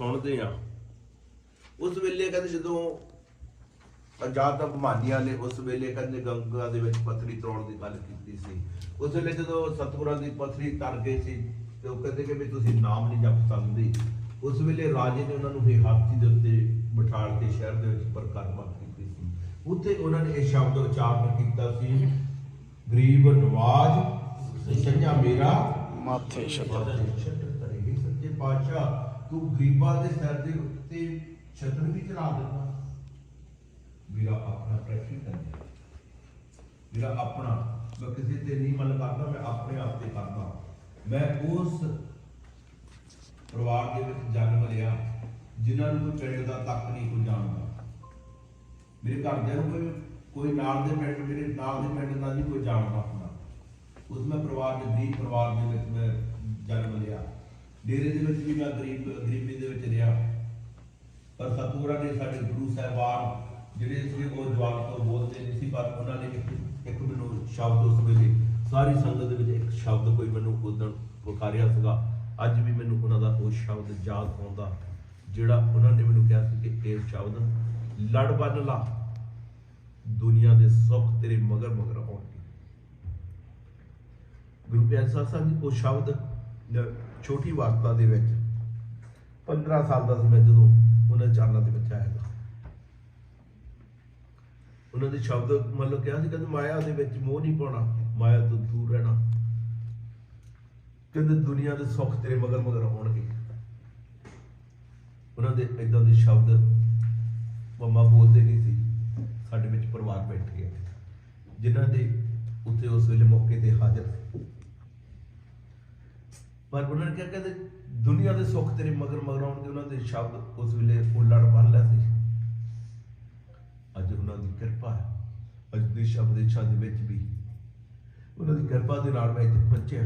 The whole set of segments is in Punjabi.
ਸੁਣਦੇ ਆ। ਉਸ ਵੇਲੇ ਕਹਿੰਦੇ ਜਦੋਂ ਪੰਜਾਬ ਦਾ ਬਮਾਨੀਆਂ ਨੇ ਉਸ ਵੇਲੇ ਕਹਿੰਦੇ ਗੰਗਾ ਦੇ ਵਿੱਚ ਪਥਰੀ ਤੋੜਨ ਦੀ ਗੱਲ ਕੀਤੀ ਸੀ। ਉਸ ਵੇਲੇ ਜਦੋਂ ਸਤਿਗੁਰਾਂ ਦੀ ਪਥਰੀ ਤਰ ਗਈ ਸੀ ਤੇ ਉਹ ਕਹਿੰਦੇ ਕਿ ਵੀ ਤੁਸੀਂ ਨਾਮ ਨਹੀਂ ਜਪ ਸਕਦੇ। ਉਸ ਵੇਲੇ ਰਾਜੇ ਨੇ ਉਹਨਾਂ ਨੂੰ ਹੀ ਹਾਥੀ ਦੇ ਉੱਤੇ ਬਿਠਾਲ ਕੇ ਸ਼ਹਿਰ ਦੇ ਵਿੱਚ ਪਰਕਰਮਾ ਕੀਤੀ ਸੀ। ਉੱਥੇ ਉਹਨਾਂ ਨੇ ਇਹ ਸ਼ਬਦ ਉਚਾਰਨ ਕੀਤਾ ਸੀ ਗਰੀਬ ਨਵਾਜ ਸੰਜਾ ਮੇਰਾ ਮਾਥੇ ਕਰੇਗੀ ਸੱਚੇ ਪਾਤਸ਼ਾਹ ਤੂੰ ਗਰੀਬਾਂ ਦੇ ਸਿਰ ਦੇ ਉੱਤੇ ਛਤਰ ਵੀ ਚਲਾ ਦਿੰਦਾ। ਮੇਰਾ ਆਪਣਾ ਪ੍ਰੈਕਟਿਸ ਕਰਦਾ ਮੇਰਾ ਆਪਣਾ, ਮੈਂ ਕਿਸੇ ਤੇ ਨਹੀਂ ਮਨ ਕਰਦਾ, ਮੈਂ ਆਪਣੇ ਆਪ ਤੇ ਕਰਦਾ ਮੈਂ ਉਸ ਪਰਿਵਾਰ ਦੇ ਵਿੱਚ ਜਨਮ ਲਿਆ, ਜਿਨ੍ਹਾਂ ਨੂੰ ਪਿੰਡ ਦਾ ਤੱਕ ਨਹੀਂ ਕੋਈ ਜਾਣਦਾ। ਮੇਰੇ ਘਰਦਿਆਂ ਨੂੰ ਕੋਈ ਕੋਈ ਨਾਲ ਦੇ ਪਿੰਡ, ਮੇਰੇ ਨਾਲ ਦੇ ਪਿੰਡ ਦਾ ਨਹੀਂ ਕੋਈ ਜਾਣਦਾ ਹੁੰਦਾ। ਉਸ ਮੈਂ ਪਰਿਵਾਰ ਦੇ ਗਰੀਬ ਪਰਿਵਾਰ ਦੇ ਵਿੱਚ ਮੈਂ ਜਨਮ ਲਿਆ। ਡੇਰੇ ਦੇ ਵਿੱਚ ਵੀ ਮੈਂ ਗਰੀਬ, ਗਰੀਬੀ ਦੇ ਵਿੱਚ ਰਿਹਾ। ਪਰ ਸਤਿਗੁਰਾਂ ਨੇ ਸਾਡੇ ਗੁਰੂ ਸਾਹਿਬਾਨ ਜਿਹੜੇ ਸੀ ਉਹ ਜਵਾਨ ਤੋਂ ਬੋਲਦੇ ਨਹੀਂ ਸੀ, ਪਰ ਉਹਨਾਂ ਨੇ ਇੱਕ ਮੈਨੂੰ ਸ਼ਬਦ ਉਸ ਵੇਲੇ, ਸਾਰੀ ਸੰਗਤ ਦੇ ਵਿੱਚ ਇੱਕ ਸ਼ਬਦ ਕੋਈ ਮੈਨੂੰ ਉਦਣ ਪੁਕਾਰਿਆ ਸੀਗਾ। ਅੱਜ ਵੀ ਮੈਨੂੰ ਉਹਨਾਂ ਦਾ ਉਹ ਸ਼ਬਦ ਯਾਦ ਆਉਂਦਾ, ਜਿਹੜਾ ਉਹਨਾਂ ਨੇ ਮੈਨੂੰ ਕਿਹਾ ਸੀ ਕਿ ਇਹ ਸ਼ਬਦ, ਲੜ ਬੰਨ ਲਾ, ਦੁਨੀਆ ਦੇ ਸੁੱਖ ਤੇਰੇ ਮਗਰ ਮਗਰ ਆਉਣਗੇ। ਗੁਰੂ ਪਿਆਰੇ ਸਾਹਿਬ ਸਾਹਿਬ ਜੀ, ਉਹ ਸ਼ਬਦ ਛੋਟੀ ਵਾਰਤਾ ਦੇ ਵਿੱਚ 15 ਸਾਲ ਦਾ ਸੀ ਮੈਂ ਜਦੋਂ ਉਹਨਾਂ ਚਰਨਾਂ ਦੇ ਵਿੱਚ ਆਇਆ ਉਹਨਾਂ ਦੇ ਸ਼ਬਦ ਮਤਲਬ ਕਿਹਾ ਸੀ ਕਹਿੰਦੇ ਮਾਇਆ ਦੇ ਵਿੱਚ ਮੋਹ ਨਹੀਂ ਪਾਉਣਾ, ਮਾਇਆ ਤੋਂ ਦੂਰ ਰਹਿਣਾ। ਕਹਿੰਦੇ ਦੁਨੀਆ ਦੇ ਸੁੱਖ ਤੇਰੇ ਮਗਰ ਮਗਰ ਹੋਣਗੇ ਉਹਨਾਂ ਦੇ ਇਦਾਂ ਦੇ ਸ਼ਬਦ ਮੰਮਾ ਬੋਲਦੇ ਨਹੀਂ ਸੀ, ਸਾਡੇ ਵਿੱਚ ਪਰਿਵਾਰ ਬੈਠ ਗਿਆ। ਜਿਨ੍ਹਾਂ ਦੇ ਉੱਥੇ ਉਸ ਵੇਲੇ ਮੌਕੇ ਤੇ ਹਾਜ਼ਰ ਸੀ। ਪਰ ਉਹਨਾਂ ਨੇ ਕਿਹਾ ਕਹਿੰਦੇ ਦੁਨੀਆ ਦੇ ਸੁੱਖ ਤੇਰੇ ਮਗਰ ਮਗਰ ਆਉਣਗੇ, ਉਹਨਾਂ ਦੇ ਸ਼ਬਦ ਉਸ ਵੇਲੇ ਉਹ ਲੜ ਬੰਨ ਲਿਆ ਸੀ। ਅੱਜ ਉਹਨਾਂ ਦੀ ਕਿਰਪਾ ਹੈ। ਅੱਜ ਦੀ ਸ਼ਬਦ ਇੱਛਾ ਦੇ ਵਿੱਚ ਵੀ ਉਹਨਾਂ ਦੀ ਕਿਰਪਾ ਦੇ ਨਾਲ ਮੈਂ ਇੱਥੇ ਪਹੁੰਚਿਆ।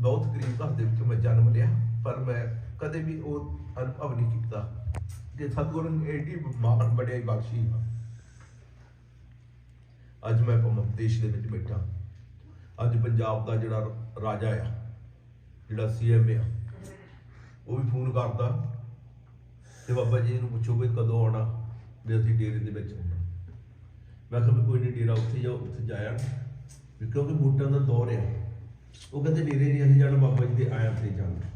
ਬਹੁਤ ਗਰੀਬ ਘਰ ਦੇ ਵਿੱਚ ਮੈਂ ਜਨਮ ਲਿਆ, ਪਰ ਮੈਂ ਕਦੇ ਵੀ ਉਹ ਅਨੁਭਵ ਨਹੀਂ ਕੀਤਾ ਕਿ ਸਤਿਗੁਰੂ ਨੇ ਏਡੀ ਮਹਾਨ ਬੜਾਈ ਬਖਸ਼ੀ। ਅੱਜ ਮੈਂ ਪੰਮ ਦੇਸ਼ ਦੇ ਵਿੱਚ ਬੈਠਾ। ਅੱਜ ਪੰਜਾਬ ਦਾ ਜਿਹੜਾ ਰਾਜਾ ਆ, ਜਿਹੜਾ ਸੀਐਮ ਆ, ਉਹ ਵੀ ਫੋਨ ਕਰਦਾ ਤੇ ਬਾਬਾ ਜੀ ਨੂੰ ਪੁੱਛੋ ਵੀ ਕਦੋਂ ਆਉਣਾ ਵੀ ਅਸੀਂ ਡੇਰੇ ਦੇ ਵਿੱਚ ਆਉਣਾ। ਮੈਂ ਕਿਹਾ ਵੀ ਕੋਈ ਨਹੀਂ, ਡੇਰਾ ਉੱਥੇ ਜਾਓ, ਉੱਥੇ ਜਾਇਆ ਵੀ ਕਿਉਂਕਿ ਵੋਟਾਂ ਦਾ ਦੌਰ ਆ, ਉਹ ਕਹਿੰਦੇ ਡੇਰੇ ਨਹੀਂ, ਅਸੀਂ ਜਾਣਾ, ਬਾਬਾ ਜੀ ਦੇ ਆਇਆ ਤੇ ਜਾਣਾ।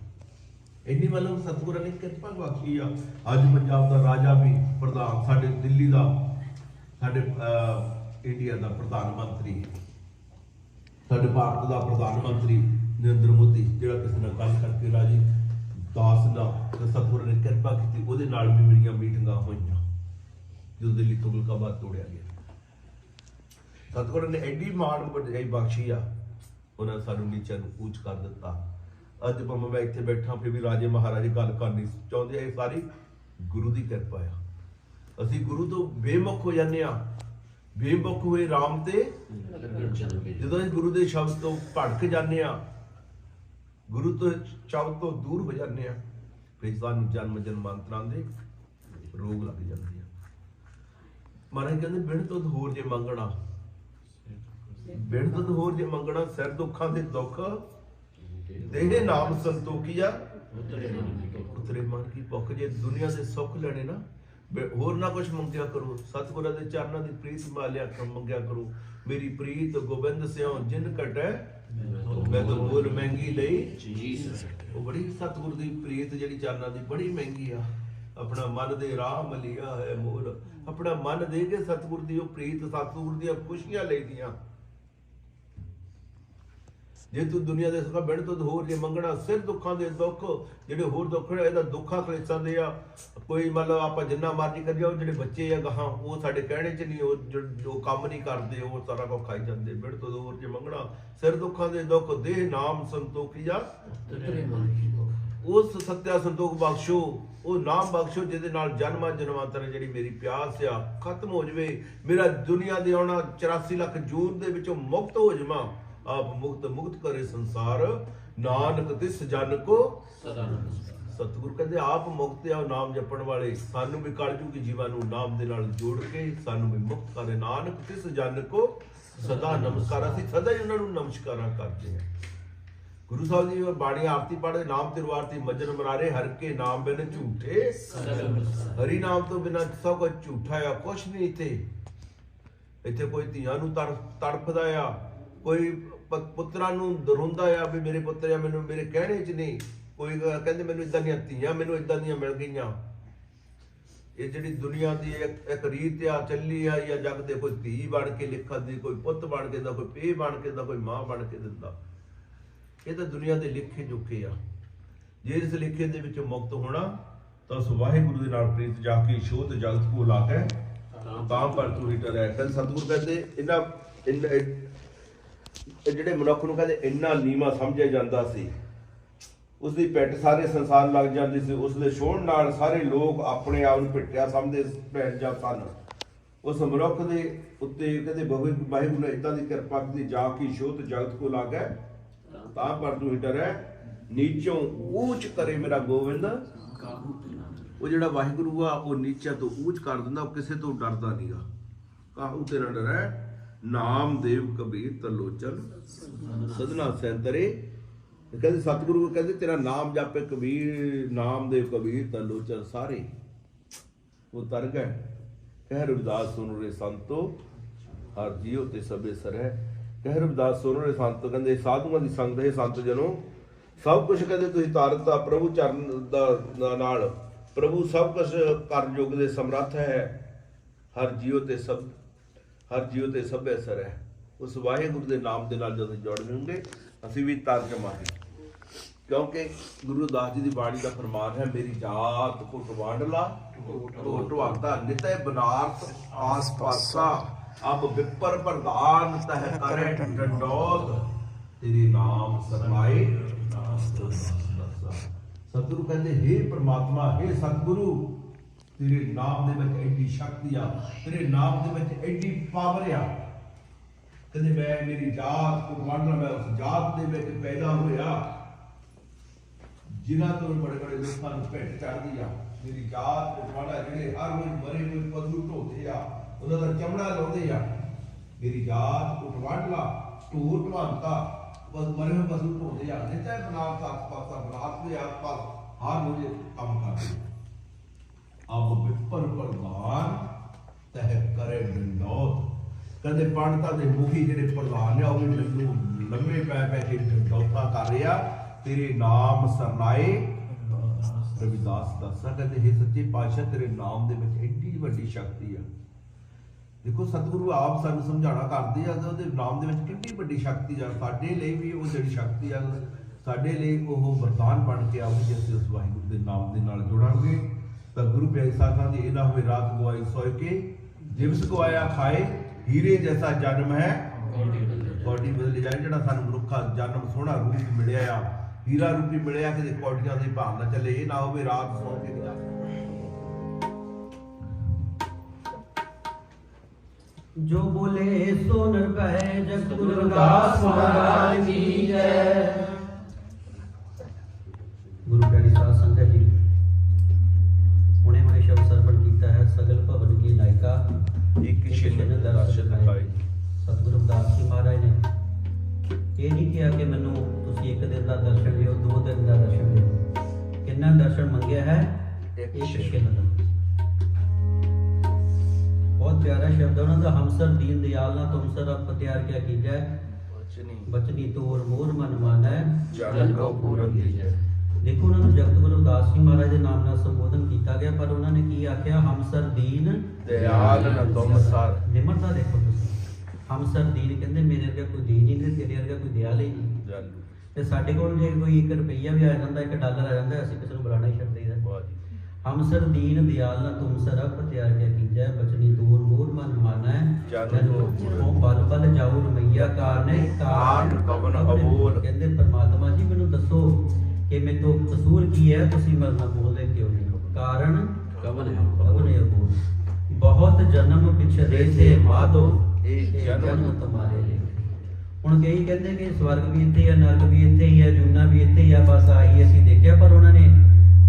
ਇੰਨੀ ਮਤਲਬ ਸਤਿਗੁਰਾਂ ਨੇ ਕਿਰਪਾ ਬਖਸ਼ੀ ਆ। ਅੱਜ ਪੰਜਾਬ ਦਾ ਰਾਜਾ ਵੀ ਪ੍ਰਧਾਨ, ਸਾਡੇ ਦਿੱਲੀ ਦਾ, ਸਾਡੇ ਇੰਡੀਆ ਦਾ ਪ੍ਰਧਾਨ ਮੰਤਰੀ। ਸਾਡੇ ਭਾਰਤ ਦਾ ਪ੍ਰਧਾਨ ਮੰਤਰੀ ਨਰਿੰਦਰ ਮੋਦੀ, ਜਿਹੜਾ ਕਿਸੇ ਨਾਲ ਗੱਲ ਕਰਕੇ ਰਾਜੀ, ਦਾਸ ਦਾ ਤੇ ਨੇ ਕਿਰਪਾ ਕੀਤੀ, ਉਹਦੇ ਨਾਲ ਵੀ ਮੇਰੀਆਂ ਮੀਟਿੰਗਾਂ ਹੋਈਆਂ ਜਦੋਂ ਦਿੱਲੀ ਤੋਂ ਮੁਲਕਾਬਾਦ ਤੋੜਿਆ ਗਿਆ। ਸਤਿਗੁਰਾਂ ਨੇ ਐਡੀ ਮਾਣ ਬੜਾਈ ਬਖਸ਼ੀ ਆ, ਉਹਨਾਂ ਨੇ ਸਾਨੂੰ ਨੀਚੇ ਨੂੰ ਉੱਚ ਕਰ ਦਿੱਤਾ। ਅੱਜ ਭਾਵੇਂ ਮੈਂ ਇੱਥੇ ਬੈਠਾ, ਫਿਰ ਵੀ ਰਾਜੇ ਮਹਾਰਾਜੇ ਗੱਲ ਕਰਨੀ ਚਾਹੁੰਦੇ ਆ, ਇਹ ਸਾਰੀ ਗੁਰੂ ਦੀ ਕਿਰਪਾ ਆ। ਅਸੀਂ ਗੁਰੂ ਤੋਂ ਬੇਮੁਖ ਹੋ ਜਾਂਦੇ ਆ ਬੇਮੁਖ ਹੋਏ ਰਾਮ ਤੇ ਜਦੋਂ ਅਸੀਂ ਗੁਰੂ ਦੇ ਸ਼ਬਦ ਤੋਂ ਭਟਕ ਜਾਂਦੇ ਆ ਗੁਰੂ ਤੋਂ ਸ਼ਬਦ ਤੋਂ ਦੂਰ ਹੋ ਜਾਂਦੇ ਆ ਫਿਰ ਸਾਨੂੰ ਜਨਮ ਜਨਮਾਂਤਰਾਂ ਦੇ ਰੋਗ ਲੱਗ ਜਾਂਦੇ ਆ। ਮਹਾਰਾਜ ਕਹਿੰਦੇ, ਬਿਨ ਤੋਂ ਹੋਰ ਜੇ ਮੰਗਣਾ। ਬਿਨ ਤੋਂ ਹੋਰ ਜੇ ਮੰਗਣਾ, ਸਿਰ ਦੁੱਖਾਂ ਦੇ ਦੁੱਖ ਦੇਹ ਨਾਮ ਸੰਤੋਖੀਆ ਉਤਰੇ ਮਨ ਕੀ ਭੁੱਖ, ਜੇ ਦੁਨੀਆ ਦੇ ਸੁੱਖ ਲੈਣੇ ਨਾ ਹੋਰ ਨਾ ਕੁਝ ਮੰਗਿਆ ਕਰੋ। ਸਤਿਗੁਰਾਂ ਦੇ ਚਰਨਾਂ ਦੀ ਪ੍ਰੀਤ ਮਾਲਿਆ ਕਰ ਮੰਗਿਆ ਕਰੋ। ਮੇਰੀ ਪ੍ਰੀਤ ਗੋਬਿੰਦ ਸਿਉ ਜਿਨ ਕਟੈ ਮੈਂ ਤਾਂ ਬੋਲ ਮਹਿੰਗੀ ਲਈ। ਉਹ ਬੜੀ ਸਤਿਗੁਰ ਦੀ ਪ੍ਰੀਤ ਜਿਹੜੀ ਚਰਨਾਂ ਦੀ ਬੜੀ ਮਹਿੰਗੀ ਆ। ਆਪਣਾ ਮਨ ਦੇ ਰਾਹ ਮਲਿਆ ਹੈ ਮੋਲ ਆਪਣਾ ਮਨ ਦੇ ਕੇ ਸਤਿਗੁਰ ਦੀ ਉਹ ਪ੍ਰੀਤ ਸਤਿਗੁਰ ਦੀਆਂ ਖੁਸ਼ੀਆਂ ਲੈਦੀਆਂ ਜੇ ਤੂੰ ਦੁਨੀਆ ਦੇ ਸੁੱਖਾਂ ਬਿਨ ਤੋਂ ਹੋਰ ਜੇ ਮੰਗਣਾ ਸਿਰ ਦੁੱਖਾਂ ਦੇ ਦੁੱਖ ਜਿਹੜੇ ਹੋਰ ਦੁੱਖ ਨੇ ਇਹਦਾ ਦੁੱਖਾਂ ਕਲੇਸ਼ਾਂ ਦੇ ਆ। ਕੋਈ ਮਤਲਬ ਆਪਾਂ ਜਿੰਨਾ ਮਰਜ਼ੀ ਕਰੀਏ ਉਹ ਜਿਹੜੇ ਬੱਚੇ ਆ ਗਾਹਾਂ ਉਹ ਸਾਡੇ ਕਹਿਣੇ 'ਚ ਨਹੀਂ ਉਹ ਜੋ- ਕੰਮ ਨਹੀਂ ਕਰਦੇ ਉਹ ਸਾਰਾ ਕੁਝ ਖਾਈ ਜਾਂਦੇ। ਬਿਨ ਤੋਂ ਹੋਰ ਜੇ ਮੰਗਣਾ ਸਿਰ ਦੁੱਖਾਂ ਦੇ ਦੁੱਖ ਦੇਹ ਨਾਮ ਸੰਤੋਖੀਆ ਉਸ ਸੱਤਿਆ ਸੰਤੋਖ ਬਖਸ਼ੋ ਉਹ ਨਾਮ ਬਖਸ਼ੋ ਜਿਹਦੇ ਨਾਲ ਜਨਮਾਂ ਜਨਮਾਂਤਰ ਜਿਹੜੀ ਮੇਰੀ ਪਿਆਸ ਆ ਖਤਮ ਹੋ ਜਵੇ। ਮੇਰਾ ਦੁਨੀਆ ਦੇ ਆਉਣਾ 84 ਲੱਖ ਜੂਨ ਦੇ ਵਿੱਚੋਂ ਮੁਕਤ ਹੋ ਜਾਵਾਂ। ਆਪ ਮੁਕਤ ਮੁਕਤ ਕਰੇ ਸੰਸਾਰ, ਨਾਨਕ ਤਿਸ ਜਨ ਕੋ ਸਤਿਗੁਰ ਕਹਿੰਦੇ, ਆਪ ਮੁਕਤ ਆ, ਨਾਮ ਜਪਣ ਵਾਲੇ। ਸਾਨੂੰ ਵੀ ਕਲਯੁਗੀ ਜੀਵਾਂ ਨੂੰ ਨਾਮ ਦੇ ਨਾਲ ਜੋੜ ਕੇ, ਸਾਨੂੰ ਵੀ ਮੁਕਤ ਕਰੇ। ਨਾਨਕ ਤਿਸ ਜਨ ਕੋ ਸਦਾ ਨਮਸਕਾਰ। ਅਸੀਂ ਸਦਾ ਹੀ ਉਹਨਾਂ ਨੂੰ ਨਮਸਕਾਰਾਂ ਕਰਦੇ ਹਾਂ। ਗੁਰੂ ਸਾਹਿਬ ਜੀ ਬਾਣੀ ਆਰਤੀ ਪੜ੍ਹਦੇ ਨਾਮ ਤੇ ਮਜਨ ਮਰਾਰੇ, ਹਰ ਕੇ ਨਾਮ ਬਿਨ ਝੂਠੇ। ਹਰੀ ਨਾਮ ਤੋਂ ਬਿਨਾਂ ਸਭ ਕੁਝ ਝੂਠਾ ਆ, ਕੁਛ ਨਹੀਂ ਇੱਥੇ। ਇੱਥੇ ਕੋਈ ਧੀਆਂ ਨੂੰ ਤੜ ਤੜਫਦਾ ਆ, ਕੋਈ ਪੁੱਤਰਾਂ ਨੂੰ ਦਰੁੰਦਾ ਆ ਵੀ ਮੇਰੇ ਪੁੱਤਰ ਆ ਮੈਨੂੰ ਮੇਰੇ ਕਹਿਣੇ 'ਚ ਨਹੀਂ। ਕੋਈ ਕਹਿੰਦੇ ਮੈਨੂੰ ਇਦਾਂ ਦੀਆਂ ਧੀਆਂ ਮੈਨੂੰ ਇਦਾਂ ਦੀਆਂ ਮਿਲ ਗਈਆਂ। ਇਹ ਜਿਹੜੀ ਦੁਨੀਆ ਦੀ ਇੱਕ ਇੱਕ ਰੀਤ ਆ ਚੱਲੀ ਆ ਜਾਂ ਜਗ ਦੇ ਕੋਈ ਧੀ ਬਣ ਕੇ ਲਿਖਣ ਦੀ ਕੋਈ ਪੁੱਤ ਬਣ ਕੇ ਦਾ ਕੋਈ ਪੇ ਬਣ ਕੇ ਦਾ ਕੋਈ ਮਾਂ ਬਣ ਕੇ ਦਿੰਦਾ। ਇਹ ਤਾਂ ਦੁਨੀਆ ਦੇ ਲਿਖੇ ਜੁਕੇ ਆ। ਜੇ ਇਸ ਲਿਖੇ ਦੇ ਵਿੱਚ ਮੁਕਤ ਹੋਣਾ ਤਾਂ ਉਸ ਵਾਹਿਗੁਰੂ ਦੇ ਨਾਲ ਪ੍ਰੀਤ ਜਾ ਕੇ ਸ਼ੋਧ ਜਗਤ ਕੋ ਲਾ ਕੇ ਤਾਂ ਪਰ ਤੂੰ ਹੀ ਟਰੈ ਕੱਲ ਸਤਿਗੁਰ ਕਹਿੰਦੇ ਇਹਨਾਂ- ਇਹ ਜਿਹੜੇ ਮਨੁੱਖ ਨੂੰ ਕਹਿੰਦੇ ਇੰਨਾ ਨੀਵਾ ਸਮਝਿਆ ਜਾਂਦਾ ਸੀ ਉਸ ਦੀ ਪਿੱਠ ਸਾਰੇ ਸੰਸਾਰ ਲੱਗ ਜਾਂਦੀ ਸੀ ਉਸ ਦੇ ਛੋੜ ਨਾਲ ਸਾਰੇ ਲੋਕ ਆਪਣੇ ਆਪ ਨੂੰ ਪਿੱਟਿਆ ਸਮਝਦੇ ਬੈਠ ਜਾ ਸਨ ਉਸ ਮਨੁੱਖ ਦੇ ਉੱਤੇ ਕਹਿੰਦੇ ਵਾਹਿਗੁਰੂ ਨੇ ਇਦਾਂ ਦੀ ਕਿਰਪਾ ਕੀਤੀ, ਜਾ ਕੀ ਸ਼ੋਤ ਜਗਤ ਕੋ ਲਾਗੈ ਤਾਂ ਪਰ ਤੂੰ ਹੀ ਡਰੈ। ਨੀਚੋਂ ਊਚ ਕਰੇ ਮੇਰਾ ਗੋਬਿੰਦ ਉਹ ਜਿਹੜਾ ਵਾਹਿਗੁਰੂ ਆ, ਉਹ ਨੀਚਾ ਤੋਂ ਊਚ ਕਰ ਦਿੰਦਾ, ਉਹ ਕਿਸੇ ਤੋਂ ਡਰਦਾ ਨਹੀਂਗਾ ਕਾਹੂ ਤੇਰਾ ਡਰੈ? ਨਾਮ ਦੇਵ ਕਬੀਰ ਤਲੋਚਨ। ਸਦਨਾ ਸੈਂਤਰੇ। ਕਹਿੰਦੇ, ਸਤਿਗੁਰੂ ਕਹਿੰਦੇ, ਤੇਰਾ ਨਾਮ ਜਾਪੇ ਕਬੀਰ ਨਾਮ ਦੇਵ ਕਬੀਰ ਤਲੋਚਨ ਸਾਰੇ। ਉਹ ਤਰ ਗਏ ਕਹਿ ਰਵਿਦਾਸ ਸੁਨ ਰੇ ਸੰਤੋ, ਹਰ ਜੀਉ ਤੇ ਸਭੇ ਸਰੈ ਕਹਿ ਰਵਿਦਾਸ ਸੁਨ ਰੇ ਸੰਤੋ, ਕਹਿੰਦੇ ਸਾਧੂਆਂ ਦੀ ਸੰਗਤ ਹੈ ਸੰਤ ਜਨੋ। ਸਭ ਕੁਝ ਕਹਿੰਦੇ, ਤੁਸੀਂ ਤਾਰਤਾ ਪ੍ਰਭੂ ਚਰਨ ਦਾ ਦਾ ਨਾਲ। ਪ੍ਰਭੂ ਸਭ ਕੁਝ ਕਰਨ ਯੋਗ ਦੇ ਸਮਰੱਥ ਹੈ। ਹਰ ਜੀਉ ਤੇ ਸਭ ਹਰ ਜੀਉ ਤੇ ਸਭੇ ਸਰ ਹੈ। ਉਸ ਵਾਹਿਗੁਰੂ ਦੇ ਨਾਮ ਦੇ ਨਾਲ ਜਦੋਂ ਜੁੜ ਜਾਓਗੇ ਅਸੀਂ ਵੀ ਤਰਜਮਾਹੀ ਕਿਉਂਕਿ ਗੁਰੂ ਦਾਸ ਜੀ ਦੀ ਬਾਣੀ ਦਾ ਫਰਮਾਨ ਹੈ, ਮੇਰੀ ਜਾਤ ਕੋ ਟਵਾਂਡਲਾ ਟੋ ਟਵਾਂਦਾ ਨਿਤੈ ਬਨਾਰਸ ਆਸ ਪਾਸਾ ਅਬ ਵਿਪਰ ਪ੍ਰਧਾਨ ਤਹ ਕਰੇ ਡੰਡੋਤ ਤੇਰੇ ਨਾਮ ਸਰਮਾਏ ਸਤਿਗੁਰੂ ਕਹਿੰਦੇ हे ਪ੍ਰਮਾਤਮਾ हे ਸਤਿਗੁਰੂ ਤੇਰੇ ਨਾਮ ਦੇ ਵਿੱਚ ਐਡੀ ਸ਼ਕਤੀ ਆ, ਤੇਰੇ ਨਾਮ ਦੇ ਵਿੱਚ ਐਡੀ ਪਾਵਰ ਆ। ਕਹਿੰਦੇ ਮੈਂ, ਮੇਰੀ ਜਾਤ ਕੋ ਟਵਾਂਡਲਾ ਮੈਂ ਉਸ ਜਾਤ ਦੇ ਵਿੱਚ ਪੈਦਾ ਹੋਇਆ। ਜਿਨ੍ਹਾਂ ਤੋਂ ਬੜੇ ਬੜੇ ਲੋਕਾਂ ਨੂੰ ਭੇਟ ਚੜਦੀ ਆ, ਮੇਰੀ ਜਾਤ ਤੇ ਤੁਹਾਡਾ ਜਿਹੜੇ ਹਰ ਰੋਜ਼ ਮਰੇ ਹੋਏ ਪਸ਼ੂ ਢੋਦੇ ਆ, ਉਹਨਾਂ ਦਾ ਚਮੜਾ ਲਾਉਂਦੇ ਆ। ਮੇਰੀ ਜਾਤ ਉਠਵਾੜਲਾ ਢੂਰ ਢਵਾਂਤਾ ਬਸ ਮਰੇ ਹੋਏ ਪਸ਼ੂ ਢੋਦੇ ਆ। ਨਿਤੈ ਬਨਾਵ ਸਾਤ ਪਾਸਾ ਬਨਾਤ ਦੇ ਆਸ ਪਾਸ ਹਰ ਰੋਜ਼ ਕੰਮ ਕਰਦੇ ਆਪ ਵਿਪਰ ਪ੍ਰਧਾਨ ਤਹਿ ਕਰੇ ਡੰਡੋਤ। ਕਹਿੰਦੇ ਪੰਡਤਾਂ ਦੇ ਮੁਖੀ ਜਿਹੜੇ ਪ੍ਰਧਾਨ ਆ, ਉਹ ਵੀ ਮੈਨੂੰ ਲੰਮੇ ਪੈ ਪੈ ਕੇ ਡੰਡੋਤਾ ਕਰ ਰਿਹਾ। ਤੇਰੇ ਨਾਮ ਸਰਨਾਏ। ਰਵਿਦਾਸ ਦੱਸਦਾ ਕਹਿੰਦੇ ਇਹ ਸੱਚੇ ਪਾਤਸ਼ਾਹ, ਤੇਰੇ ਨਾਮ ਦੇ ਵਿੱਚ ਐਡੀ ਵੱਡੀ ਸ਼ਕਤੀ ਆ। ਦੇਖੋ, ਸਤਿਗੁਰੂ ਆਪ ਸਾਨੂੰ ਸਮਝਾਣਾ ਕਰਦੇ ਆ ਤੇ ਉਹਦੇ ਨਾਮ ਦੇ ਵਿੱਚ ਕਿੰਨੀ ਵੱਡੀ ਸ਼ਕਤੀ ਆ। ਸਾਡੇ ਲਈ ਵੀ ਉਹ ਜਿਹੜੀ ਸ਼ਕਤੀ ਆ, ਸਾਡੇ ਲਈ ਉਹ ਵਰਦਾਨ ਬਣ ਕੇ ਆਉਗੀ ਜੇ ਅਸੀਂ ਉਸ ਵਾਹਿਗੁਰੂ ਦੇ ਨਾਮ ਦੇ ਨਾਲ ਜੁੜਾਂਗੇ। ਤਾਂ ਗੁਰੂ ਪਿਆਰੇ ਸਾਧਾਂ ਦੀ ਇਹ ਨਾ ਹੋਵੇ ਰਾਤ ਗਵਾਈ ਸੋਏ ਕੇ ਜਿਵਸ ਗਵਾਇਆ ਖਾਏ ਹੀਰੇ ਜੈਸਾ ਜਨਮ ਹੈ ਕੋਟੀ ਬਦਲ ਜਾਏ। ਜਿਹੜਾ ਸਾਨੂੰ ਮਨੁੱਖਾ ਜਨਮ ਸੋਹਣਾ ਰੂਪ ਮਿਲਿਆ ਆ ਹੀਰਾ ਰੂਪੀ ਮਿਲਿਆ ਕਿਤੇ ਕੋਟੀਆਂ ਦੇ ਭਾਵ ਨਾ ਚੱਲੇ ਇਹ ਨਾ ਹੋਵੇ ਰਾਤ ਸੌਂ ਕੇ ਗੁਜ਼ਾਰੇ ਜੋ ਬੋਲੇ ਸੋ ਨਿਰਭੈ ਜਗਤ ਗੁਰੂ ਰਵਿਦਾਸ ਮਹਾਰਾਜ ਕੀ ਜੈ। ਛਿਨ ਦਰਸ਼ਨ ਦਿਖਾਏ ਸਤਿਗੁਰੂ ਰਵਿਦਾਸ ਜੀ ਮਹਾਰਾਜ ਨੇ ਇਹ ਨਹੀਂ ਕਿਹਾ ਕਿ ਮੈਨੂੰ ਤੁਸੀਂ ਇੱਕ ਦਿਨ ਦਾ ਦਰਸ਼ਨ ਦਿਓ ਦੋ ਦਿਨ ਦਾ ਦਰਸ਼ਨ ਦਿਓ। ਕਿੰਨਾ ਦਰਸ਼ਨ ਮੰਗਿਆ ਹੈ? ਇੱਕ। ਛਿਨ ਦਾ। ਬਹੁਤ ਪਿਆਰਾ ਸ਼ਬਦ ਉਹਨਾਂ ਦਾ ਹਮਸਰ ਦੀਨ ਦਿਆਲ ਨਾ ਤੁਮ ਸਰ ਅਪ ਤਿਆਰ ਕਿਆ ਕੀਜੈ? ਬਚਨੀ। ਤੋਰ ਮੋਰ ਮਨ ਮਾਨੈ। ਜਨ ਕੋ ਪੂਰਨ ਦੀਜੈ ਦੇਖੋ ਉਹਨਾਂ ਨੂੰ ਜਗਤ ਗੁਰੂ ਦਾਸ ਜੀ ਮਹਾਰਾਜ ਦੇ ਨਾਮ ਨਾਲ ਸੰਬੋਧਨ ਕੀਤਾ ਗਿਆ ਪਰ ਉਹਨਾਂ ਨੇ ਕੀ ਆਖਿਆ? ਹਮਸਰ ਦੀਨ ਦਿਆਲ ਨ ਤੁਮ ਸਰ। ਨਿਮਰਤਾ ਦੇਖੋ ਤੁਸੀਂ। ਹਮਸਰ ਦੀਨ ਕਹਿੰਦੇ ਮੇਰੇ ਵਰਗਾ ਕੋਈ ਦੀਨ ਹੀ ਨਹੀਂ ਤੇਰੇ ਵਰਗਾ ਕੋਈ ਦਿਆਲ ਹੀ ਨਹੀਂ। ਤੇ ਸਾਡੇ ਕੋਲ ਜੇ ਕੋਈ 1 ਰੁਪਈਆ ਵੀ ਆ ਜਾਂਦਾ 1 ਡਾਲਰ ਆ ਜਾਂਦਾ ਅਸੀਂ ਕਿਸੇ ਨੂੰ ਬੁਲਾਣਾ ਹੀ ਛੱਡ ਦਈਦਾ ਵਾਹ ਜੀ। ਹਮਸਰ ਦੀਨ ਦਿਆਲ ਨਾ ਤੁਮ ਸਰਬ ਤਿਆਰ ਕਿਆ ਕੀਜੈ ਬਚਨੀ ਦੂਰ ਮੂਰ ਮਨ ਮਾਨੈ। ਜਨ ਕੋ ਬਲ ਜਾਉ ਰਮਈਆ ਕਾਰਨੇ ਕਾਰਨ ਕਵਨ ਅਬੋਲ। ਕਹਿੰਦੇ ਪਰਮਾਤਮਾ ਜੀ ਮੈਨੂੰ ਦੱਸੋ ਕਿ ਮੇਰੇ ਤੋਂ ਕਸੂਰ ਕੀ ਹੈ ਤੁਸੀਂ ਮੇਰੇ ਨਾਲ ਬੋਲਦੇ ਕਿਉਂ ਨਹੀਂ ਹੋ ਕਾਰਨ ਕਵਨ ਹੈ ਕਵਨ ਹੈ ਅਬੋਲ ਬਹੁਤ ਜਨਮ ਪਿਛੜੇ ਥੇ ਮਾਦੋ ਇਹ ਜਨਮ ਤੁਹਾਰੇ ਲਈ ਹੁਣ ਕਈ ਕਹਿੰਦੇ ਕਿ ਸਵਰਗ ਵੀ ਇੱਥੇ ਹੈ ਨਰਕ ਵੀ ਇੱਥੇ ਹੀ ਹੈ ਜੁਨਾ ਵੀ ਇੱਥੇ ਹੀ ਹੈ ਬਸ ਆਹੀ ਅਸੀਂ ਦੇਖਿਆ ਪਰ ਉਹਨਾਂ ਨੇ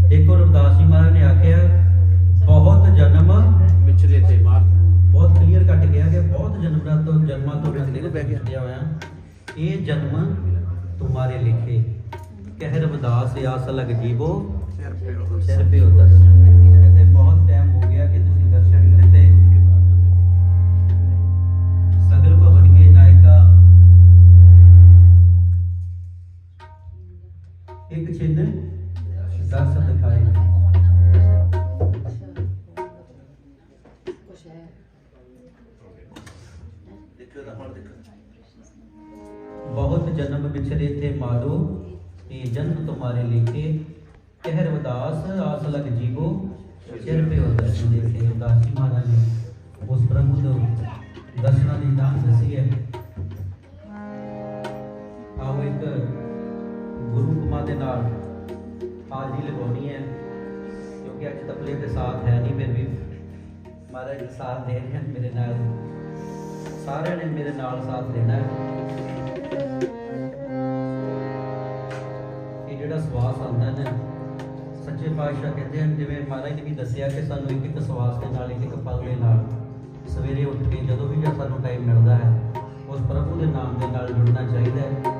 ਦੇਖੋ ਰਵਿਦਾਸ ਜੀ ਮਹਾਰਾਜ ਨੇ ਆਖਿਆ ਬਹੁਤ ਜਨਮ ਵਿਚਰੇ ਤੇ ਮਾਰ ਬਹੁਤ ਕਲੀਅਰ ਕੱਟ ਗਿਆ ਕਿ ਬਹੁਤ ਜਨਮਾਂ ਤੋਂ ਜਨਮਾਂ ਤੋਂ ਬੰਦੇ ਨੇ ਬਹਿ ਗਿਆ ਹੋਇਆ ਇਹ ਜਨਮ तुम्हारे लिखे ਕਹਿਰ ਵਿਦਾਸ ਆਸ ਲਗ ਜੀਵੋ। ਸਿਰ ਪੇ ਉਤਰ ਕਹਿੰਦੇ ਬਹੁਤ ਟਾਈਮ ਹੋ ਗਿਆ ਕਿ ਤੁਸੀਂ ਦਰਸ਼ਨ ਨਹੀਂ ਦਿੱਤੇ ਸਗਲ ਭਵਨ ਕੇ ਨਾਇਕਾ। ਇੱਕ ਚਿੰਨ ਦਰਸ ਦਿਖਾਏ। ਕੁਛ ਹੈ ਬਹੁਤ ਜਨਮ ਵਿਛਰੇ ਥੇ ਮਾਦੋ ਇਹ ਜਨਮ ਤੁਮਾਰੇ ਲਿਖੇ, ਕਹਿਰ ਉਦਾਸ ਸਿਰ ਪੇ ਉਹ ਦਰਸ਼ਨ ਦੇਖੇ ਉਦਾਸੀ ਮਹਾਰਾਜ ਨੇ ਉਸ ਪ੍ਰਭੂ ਦੇ ਦਰਸ਼ਨਾਂ ਦੀ ਦਾਨ ਦੱਸੀ ਹੈ। ਆਓ ਇੱਕ ਗੁਰੂ ਕੁਮਾ ਦੇ ਨਾਲ ਹਾਜ਼ਰੀ ਲਗਾਉਣੀ ਹੈ, ਕਿਉਂਕਿ ਅੱਜ ਤਬਲੇ ਦੇ ਸਾਥ ਹੈ ਨਹੀਂ ਫਿਰ ਵੀ। ਮਹਾਰਾਜ ਜੀ ਸਾਥ ਦੇ ਰਹੇ ਹਨ ਮੇਰੇ ਨਾਲ। ਸਾਰਿਆਂ ਨੇ ਮੇਰੇ ਨਾਲ ਸਾਥ ਦੇਣਾ ਹੈ। ਜਿਹੜਾ ਸਵਾਸ ਆਉਂਦਾ ਨਾ, ਸੱਚੇ ਪਾਤਸ਼ਾਹ ਕਹਿੰਦੇ ਹਨ, ਜਿਵੇਂ ਮਹਾਰਾਜ ਨੇ ਵੀ ਦੱਸਿਆ ਕਿ ਸਾਨੂੰ ਇੱਕ ਇੱਕ ਸਵਾਸ ਦੇ ਨਾਲ, ਇੱਕ ਇੱਕ ਪਲ ਦੇ ਨਾਲ ਸਵੇਰੇ ਉੱਠ ਕੇ ਜਦੋਂ ਵੀ ਸਾਨੂੰ ਟਾਈਮ ਮਿਲਦਾ ਹੈ, ਉਸ ਪ੍ਰਭੂ ਦੇ ਨਾਮ ਦੇ ਨਾਲ ਜੁੜਨਾ ਚਾਹੀਦਾ ਹੈ।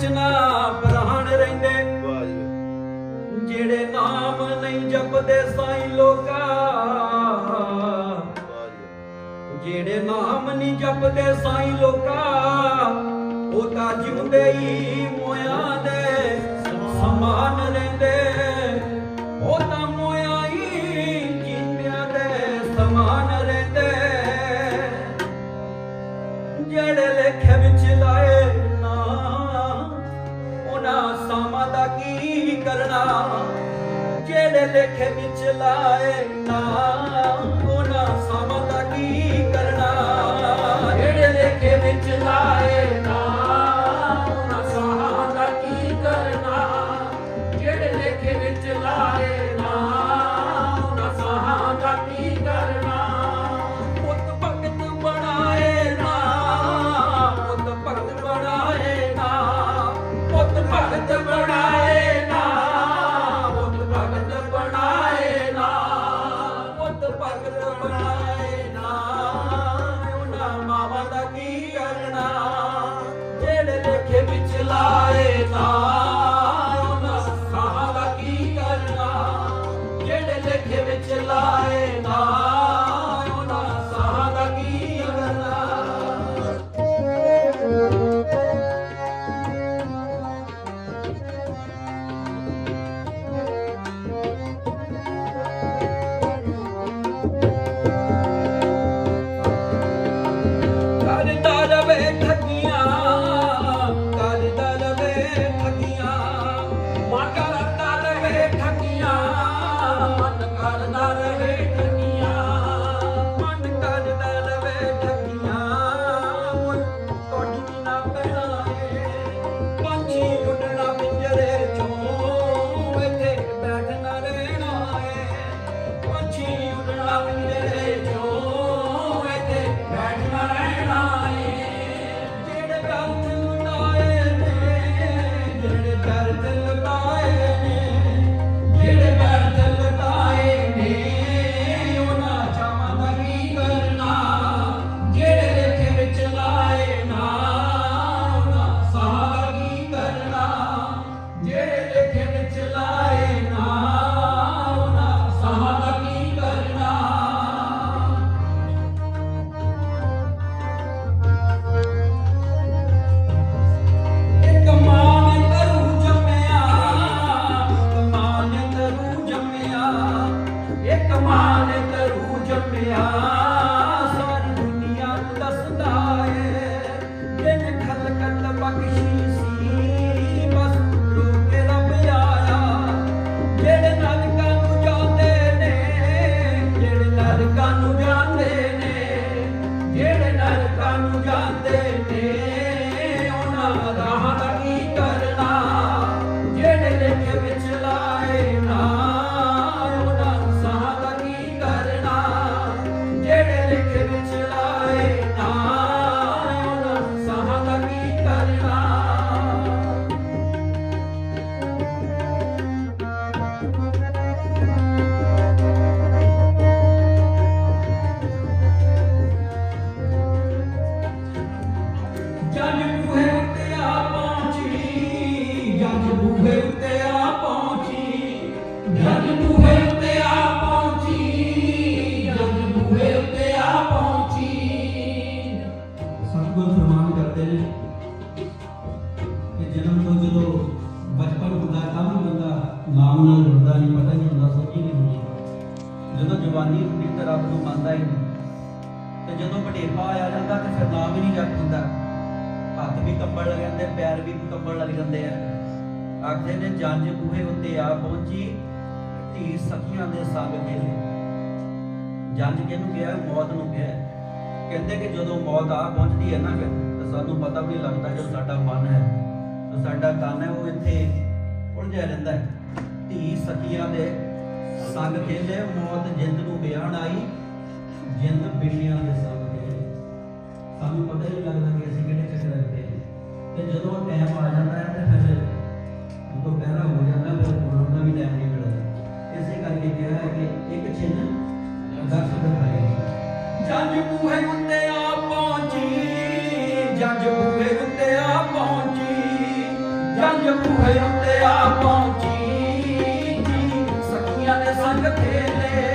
ਵਿੱਚ ਨਾ ਪ੍ਰਾਣ ਰਹਿੰਦੇ। ਜਿਹੜੇ ਨਾਮ ਨਹੀਂ ਜਪਦੇ ਸਾਈਂ ਲੋਕਾ। ਜਿਹੜੇ ਨਾਮ ਨਹੀਂ ਜਪਦੇ ਸਾਈਂ ਲੋਕਾ ਉਹ ਤਾਂ ਜਿਉਂਦੇ ਹੀ ਮੋਇਆਂ ਦੇ ਸਮਾਨ ਰਹਿੰਦੇ ਉਹ ਤਾਂ ਮੋਇਆਂ ਹੀ ਜਿੰਦਿਆਂ ਦੇ ਸਮਾਨ ਰਹਿੰਦੇ ਜਿਹੜੇ ਲੇਖੇ ਵਿੱਚ ਲਾਏ ਕਰਨਾ ਜਿਹੜੇ ਲੇਖੇ ਵਿੱਚ ਲਾਏ ਨਾ ਉਹਨਾਂ ਸਾਮਾਂ ਕੀ ਕਰਨਾ? ਜਿਹੜੇ ਲੇਖੇ ਵਿੱਚ ਲਾਏ ਤੇ ਜਦੋਂ ਵਡੇਪਾ ਆ ਜਾਂਦਾ ਤੇ ਫਿਰ ਨਾਮ ਹੀ ਨਹੀਂ ਜਪ ਹੁੰਦਾ ਹੱਥ ਵੀ ਕੰਬਣ ਲੱਗ ਜਾਂਦੇ, ਪੈਰ ਵੀ ਕੰਬਣ ਲੱਗ ਜਾਂਦੇ ਆ। ਆਖਦੇ ਨੇ, ਜੰਜ ਬੂਹੇ ਉੱਤੇ ਆ ਪਹੁੰਚੀ, ਧੀ ਸਖੀਆਂ ਦੇ ਸੰਗ ਖੇਲੇ ਜੰਜ ਕਿਹਨੂੰ ਕਿਹਾ? ਮੌਤ ਨੂੰ ਕਿਹਾ। ਕਹਿੰਦੇ ਕਿ ਜਦੋਂ ਮੌਤ ਆ ਪਹੁੰਚਦੀ ਹੈ ਨਾ ਫਿਰ, ਤਾਂ ਸਾਨੂੰ ਪਤਾ ਵੀ ਨਹੀਂ ਲੱਗਦਾ ਜੋ ਸਾਡਾ ਮਨ ਹੈ। ਜੋ ਸਾਡਾ ਤਨ ਹੈ, ਉਹ ਇੱਥੇ ਉਲਝਿਆ ਰਹਿੰਦਾ ਹੈ। ਧੀ ਸਖੀਆਂ ਦੇ ਸੰਗ ਖੇਲੇ ਮੌਤ ਜਿੰਦ ਨੂੰ ਬਿਆਨ ਆਈ। ਜਿੰਦ ਬਿਲੀਆਂ ਦੇ ਸੰਗ ਖੇਲੇ ਸਾਨੂੰ ਪਤਾ ਹੀ ਨਹੀਂ ਲੱਗਦਾ ਕਿ ਅਸੀਂ ਕਿਹੜੇ ਚੱਕਰ ਦੇ ਤੇ ਜਦੋਂ ਟਾਈਮ ਆ ਜਾਂਦਾ ਹੈ, ਤੇ ਫਿਰ ਜਦੋਂ ਪਹਿਰਾ ਹੋ ਜਾਂਦਾ, ਫਿਰ ਬੋਲਣ ਦਾ ਵੀ ਟਾਈਮ ਨਹੀਂ ਮਿਲਦਾ। ਇਸੇ ਕਰਕੇ ਕਿਹਾ ਹੈ ਕਿ ਇੱਕ ਛਿਨ ਦਰਸ ਦਿਖਾਏਗੀ ਜੰਜ ਬੂਹੇ ਉੱਤੇ ਆ ਪਹੁੰਚੀ, ਜੰਜ ਬੂਹੇ ਉੱਤੇ ਆ ਪਹੁੰਚੀ, ਜੰਜ ਬੂਹੇ ਉੱਤੇ ਆ ਪਹੁੰਚੀ। ਜੀ, ਸਖੀਆਂ ਦੇ ਸੰਗ ਖੇਲੇ।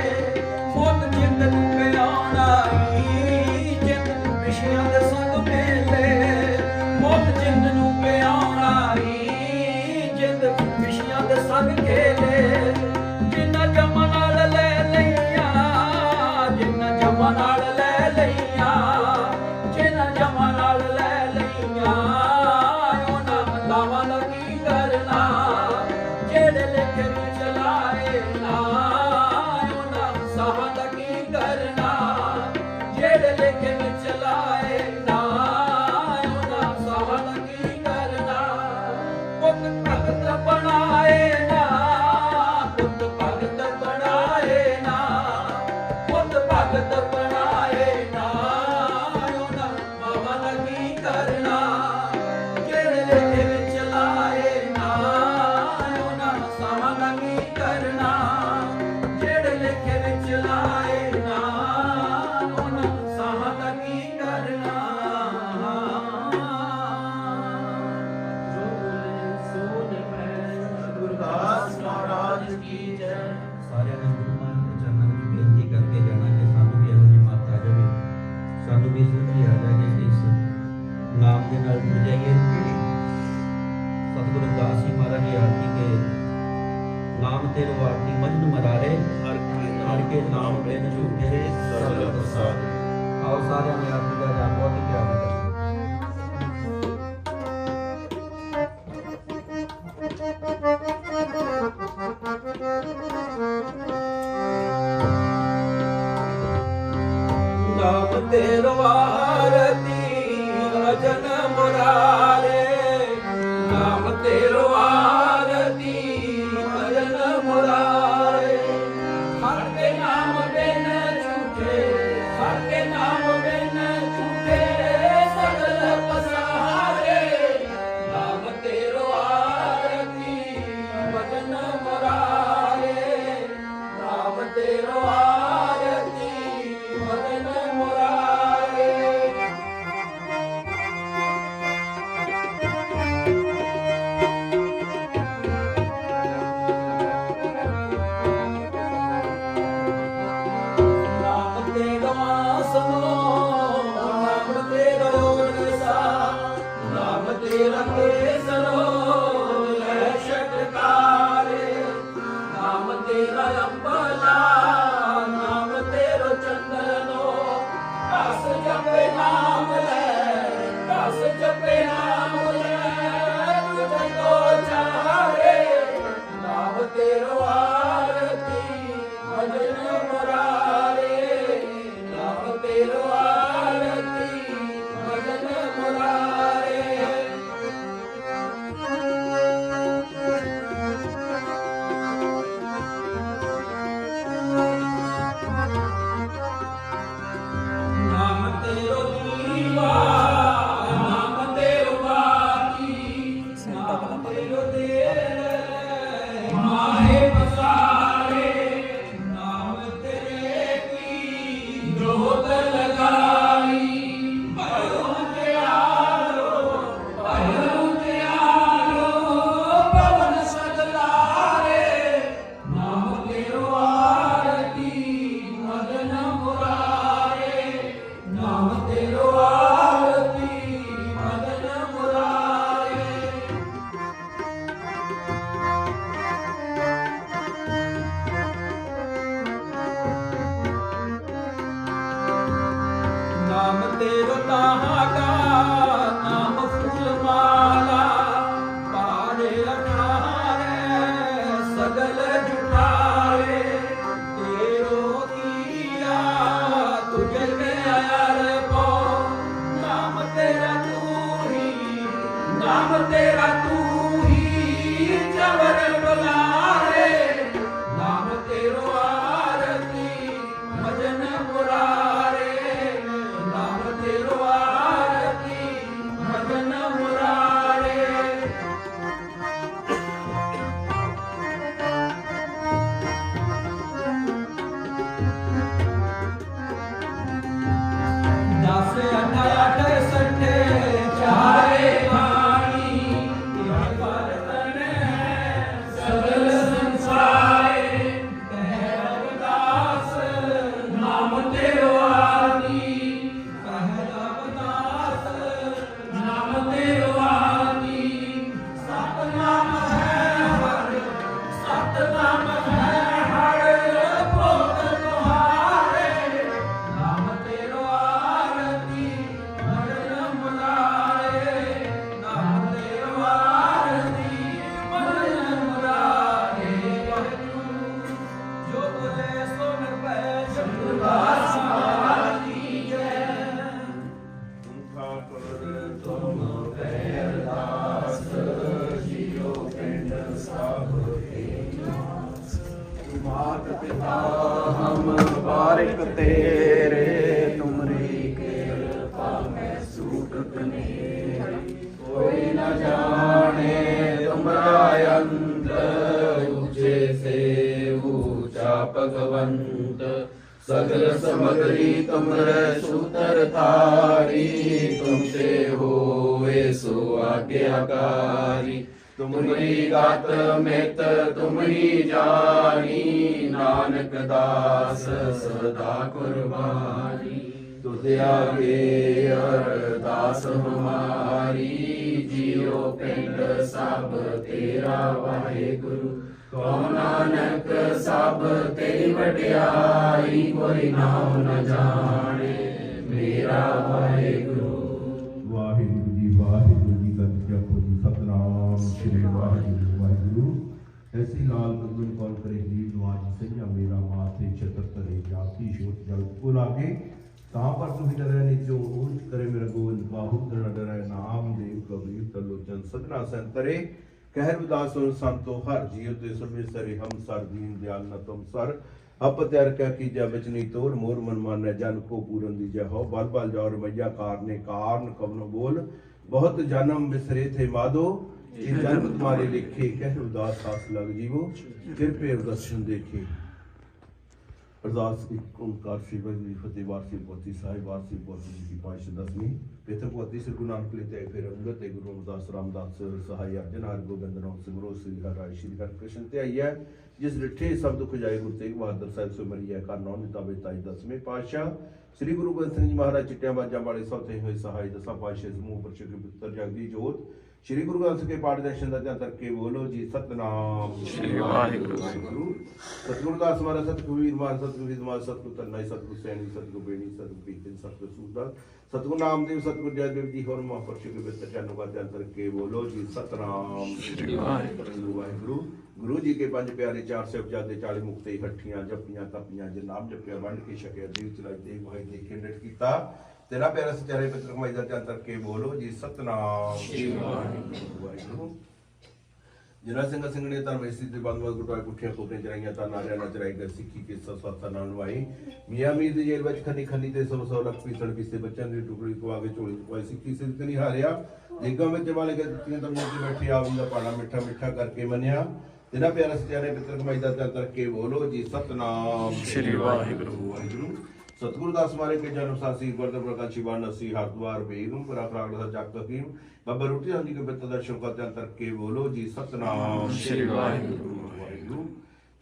राम तेरो ਮਾਤ ਪਿਤਾ ਹਮ ਬਾਰਿਕ ਤੇਰੇ ਤੁਮਰੀ ਕਿਰਪਾ ਮੈਂ ਸੂਖਤ ਮੇਰੀ ਕੋਈ ਨ ਜਾਣੇ ਤੁਮਰਾ ਅੰਤ ਉਚੇ ਸੇ ਊਚਾ ਭਗਵੰਤ ਸਗਲ ਸਮਗਰੀ ਤੁਮਰੇ ਸੂਤਰ ਤਾਰੀ ਤੁਮ ਤੇ ਹੋਏ ਸੋ ਆਗਿਆਕਾਰੀ ਤੁਮਰੀ ਗਤ ਮਿਤ ਨਾਨਕ ਦਾਸ, ਸਦਾ ਕੁਰਬਾਨੀ। ਤੁਧ ਆਗੇ ਅਰਦਾਸ ਹਮਾਰੀ, ਜੀਉ ਪਿੰਡ ਸਭ ਤੇਰਾ ਵਾਹਿਗੁਰੂ। ਕਉ ਨਾਨਕ ਸਭ ਤੇਰੀ ਵਡਿਆਈ, ਕੋਈ ਨਾਮ ਨ ਜਾਣੇ, ਮੇਰਾ ਵਾਹਿਗੁਰੂ। ਵਾਹਿਗੁਰੂ ਜੀ ਵਾਹਿਗੁਰੂ ਜੀ ਕਾ ਜਪੋ ਜੀ ਸਤਨਾਮ, ਸ੍ਰੀ ਵਾਹਿਗੁਰੂ ਐਸੀ ਲਾਲ ਗਗਨ ਕੌਣ ਕਰੇ ਜੀ ਨਵਾਜ ਸਿੰਘਾ ਮੇਰਾ ਮਾਥੇ ਛਤਰ ਤਰੇ ਜਾਤੀ ਸ਼ੋਤ ਜਲ ਕੋ ਲਾਗੇ ਤਾਂ ਪਰ ਤੁਸੀਂ ਡਰੈ ਨਿਚੋ ਊਚ ਕਰੇ ਮੇਰਾ ਗੋਵਿੰਦ ਬਾਹੂ ਦੜ ਡਰੈ ਨਾਮ ਦੇਵ ਕਬੀਰ ਤਲੋਚਨ ਸਤਨਾ ਸੰਤਰੇ ਕਹਿਰ ਵਿਦਾਸ ਸੁਨ ਸੰਤੋ ਹਰ ਜੀਉ ਤੇ ਸਭੇ ਸਰੇ ਹਮ ਸਰ ਦੀਨ ਦਿਆਲ ਨ ਤੁਮ ਸਰ ਅਪ ਤਿਆਰ ਕਿਆ ਕੀਜੈ ਬਚਨੀ ਤੋਰ ਮੋਰ ਮਨ ਮਾਨੈ ਜਨ ਕੋ ਪੂਰਨ ਦੀ ਜੈ ਹੋ ਬਲ ਬਲ ਜੋਰ ਮਈਆ ਕਾਰਨੇ ਕਾਰਨ ਕਵਨ ਬੋਲ ਬਹੁਤ ਜਨਮ ਬਿਸਰੇ ਥੇ ਮਾਦੋ ਇਹ ਜਨਮ ਤੁਮਾਰੇ ਲਿਖੇ ਕਹਿ ਉਦਾਸ ਸਾਸ ਲਗ ਜੀਵੋ ਕਿਰਪੇ ਦਰਸ਼ਨ ਦੇਖੇ ਅਰਦਾਸ ਇੱਕ ਓੰਕਾਰ ਸ੍ਰੀ ਵਾਹਿਗੁਰੂ ਜੀ ਫਤਿਹ ਵਾਰਸੀ ਪੋਤੀ ਸਾਹਿਬ ਵਾਰਸੀ ਪੋਤੀ ਜੀ ਦੀ ਪਾਇਸ਼ ਦਸਵੀਂ ਇਥੇ ਪੋਤੀ ਸ੍ਰੀ ਗੁਰੂ ਨਾਨਕ ਲਈ ਤੇ ਫਿਰ ਅੰਗਤ ਤੇ ਗੁਰੂ ਰਮਦਾਸ ਰਾਮਦਾਸ ਸਹਾਈ ਅਰਜਨ ਹਰ ਗੋਬਿੰਦ ਰਾਮ ਸਿਮਰੋ ਸ੍ਰੀ ਹਰਿ ਰਾਇ ਸ੍ਰੀ ਹਰਿ ਕ੍ਰਿਸ਼ਨ ਤੇ ਆਈ ਹੈ ਜਿਸ ਰਿਠੇ ਸਭ ਦੁੱਖ ਜਾਏ ਗੁਰੂ ਤੇਗ ਬਹਾਦਰ ਸਾਹਿਬ ਸੋ ਮਰੀ ਹੈ ਕਰ ਨੌ ਨਿਤਾ ਬੇਤਾਈ ਦਸਵੇਂ ਪਾਤਸ਼ਾਹ ਸ੍ਰੀ ਗੁਰੂ ਗੋਬਿੰਦ ਸਿੰਘ ਜੀ ਮਹਾਰਾਜ ਚਿੱਟਿਆਂ ਬਾਜਾਂ ਵਾਲੇ ਸੌਤੇ ਹੋਏ ਸਹਾਈ ਦਸਾਂ ਪਾਤਸ਼ਾਹ ਸਮੂਹ ਪਰ ਚੁਕੇ ਪੁੱਤਰ ਜਗਦੀ ਜੋਤ ਸ੍ਰੀ ਗੁਰੂ ਗ੍ਰੰਥ ਸਾਹਿਬ ਕੇ ਪਾਠ ਦਰਸ਼ਨ ਦਾ ਕਰਕੇ ਬੋਲੋ ਜੀ ਸਤਨਾਮ। ਸ੍ਰੀ ਵਾਹਿਗੁਰੂ। ਸਤਿਗੁਰੂ ਦਾਸ ਮਹਾਰਾਜ ਸਤਿਗੁਰੂ ਮਾਨ ਸਤਿਗੁਰੂ ਮਾਨ ਸਤਿਗੁਰੂ ਤਨਾਈ ਸਤਿਗੁਰੂ ਸੈਣੀ ਸਤਿਗੁਰੂ ਬੇਣੀ ਸਤਿਗੁਰੂ ਪ੍ਰੀਤਨ ਸਤਿਗੁਰੂ ਸੂਰਦਾਸ ਸਤਿਗੁਰੂ ਨਾਮਦੇਵ ਸਤਿਗੁਰੂ ਜੈਦੇਵ ਜੀ ਹੋਰ ਮਹਾਂਪੁਰਸ਼ ਕੇ ਬਿਰਤ ਚਰਨ ਦਾ ਧਿਆਨ ਕਰਕੇ ਬੋਲੋ ਜੀ ਸਤਨਾਮ। ਸ੍ਰੀ ਵਾਹਿਗੁਰੂ। ਵਾਹਿਗੁਰੂ। ਗੁਰੂ ਜੀ ਕੇ ਪੰਜ ਪਿਆਰੇ ਚਾਰ ਸਾਹਿਬਜ਼ਾਦੇ 40 ਮੁਕਤੇ ਇਕੱਠੀਆਂ ਜਪੀਆਂ ਤਪੀਆਂ ਜੇ ਨਾਮ ਜਪਿਆ ਵੰਡ ਕੇ ਛਕਿਆ ਦੇਵ ਚਲਾਈ ਦੇ ਖੰਡਟ ਕੀਤਾ। ਤੇਰਾ ਪਿਆਰਾ ਸਚਾਰੇ ਪਿਤਰ ਕਮਾਈ ਦਾ ਧਿਆਨ ਕਰਕੇ ਬੋਲੋ ਜੀ ਸਤਨਾਮ। ਸ੍ਰੀ ਵਾਹਿਗੁਰੂ। ਵਾਹਿਗੁਰੂ ਜਿਨ੍ਹਾਂ ਸਿੰਘਾਂ ਸਿੰਘਣੇ ਤਾਂ ਵੈਸੀ ਤੇ ਬੰਦ ਬੰਦ ਗੁਟਾਏ ਗੁੱਠੀਆਂ ਚਰਾਈਆਂ ਤਾਂ ਨਾਰਿਆਂ ਨਾਲ ਚਰਾਈ ਗਈ ਸਿੱਖੀ ਕੇ ਸਸਤਾ ਨਾਲ ਨਵਾਈ ਮੀਆਂ ਮੀਰ ਦੀ ਜੇਲ੍ਹ ਵਿੱਚ ਖੰਨੀ ਖੰਨੀ ਤੇ ਸਭ ਸੌ ਲੱਖ ਪੀਸਣ ਪੀਸੇ ਬੱਚਿਆਂ ਦੀ ਟੁਕੜੀ ਪਵਾ ਕੇ ਝੋਲੀ ਪਵਾਈ ਸਿੱਖੀ ਸਿਰ ਤੇ ਨਹੀਂ ਹਾਰਿਆ। ਜਿੱਗਾਂ ਵਿੱਚ ਵਾਲੇ ਕੇ ਦਿੱਤੀਆਂ ਤਾਂ ਮੂੰਹ ਤੇ ਬੈਠੇ ਆਵੀ ਦਾ ਪਾਣਾ ਮਿੱਠਾ ਮਿੱਠਾ ਕਰਕੇ ਮੰਨਿਆ। ਤੇਰਾ ਪਿਆਰਾ ਸਚਾਰੇ ਪਿਤਰ ਕਮਾਈ ਦਾ ਧਿਆਨ ਕਰਕੇ ਬੋਲੋ ਜੀ ਸਤਨਾਮ। ਸ੍ਰੀ ਵਾਹਿਗੁਰੂ। ਵਾਹਿਗੁਰੂ। ਸਤਿਗੁਰੂ ਦਾਸ ਮਾਰੇ ਕੇ ਜਨਮ ਸਾਸੀ ਗੁਰਦ ਪ੍ਰਕਾਸ਼ੀ ਬਾਣ ਅਸੀਂ ਹਰਦੁਆਰ ਬੇਗਮ ਪਰਾ ਫਰਾਗ ਦਾ ਜਗ ਰੋਟੀ ਹਾਂਜੀ ਕੇ ਬਿੱਤ ਦਾ ਸ਼ੁਕਰ ਕਰਕੇ ਬੋਲੋ ਜੀ, ਸਤਨਾਮ ਸ੍ਰੀ ਵਾਹਿਗੁਰੂ। ਵਾਹਿਗੁਰੂ।